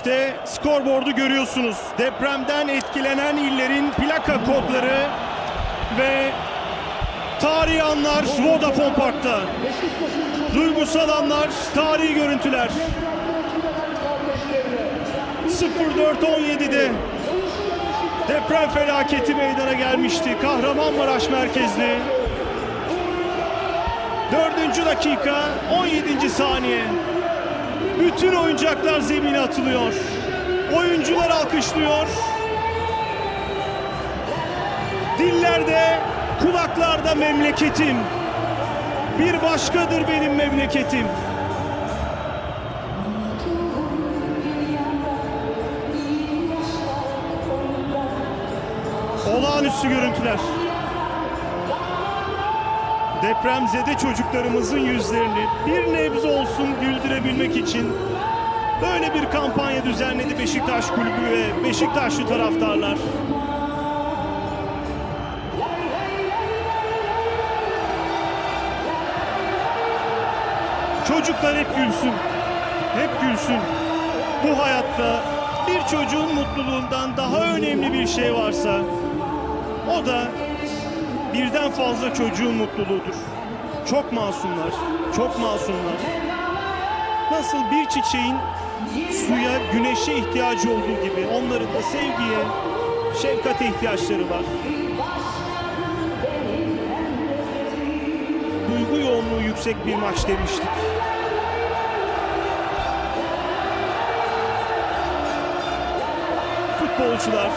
İşte skorboardu görüyorsunuz. Depremden etkilenen illerin plaka kodları ve tarihi anlar Vodafone Park'ta. Duygusal anlar, tarihi görüntüler. 04.17'de deprem felaketi meydana gelmişti. Kahramanmaraş merkezli. 4. dakika 17. saniye. Bütün oyuncaklar zemine atılıyor. Oyuncular alkışlıyor. Dillerde, kulaklarda memleketim. Bir başkadır benim memleketim. Olağanüstü görüntüler. Depremzede çocuklarımızın yüzlerini bir nebze olsun güldürebilmek için böyle bir kampanya düzenledi Beşiktaş Kulübü ve Beşiktaşlı taraftarlar. Çocuklar hep gülsün. Hep gülsün. Bu hayatta bir çocuğun mutluluğundan daha önemli bir şey varsa o da birden fazla çocuğun mutluluğudur. Çok masumlar, çok masumlar. Nasıl bir çiçeğin suya, güneşe ihtiyacı olduğu gibi onların da sevgiye, şefkate ihtiyaçları var. Duygu yoğunluğu yüksek bir maç demiştik. Futbolcular,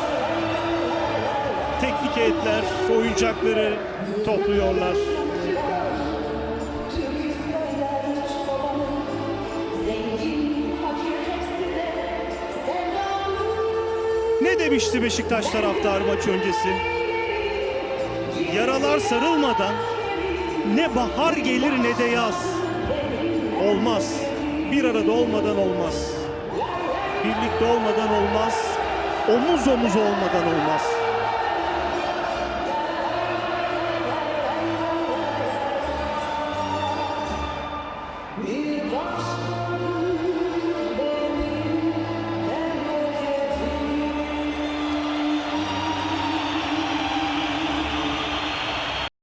teknik heyetler oyuncakları topluyorlar. Ne demişti Beşiktaş taraftarı maç öncesi? Yaralar sarılmadan ne bahar gelir ne de yaz. Olmaz. Bir arada olmadan olmaz. Birlikte olmadan olmaz. Omuz omuz olmadan olmaz.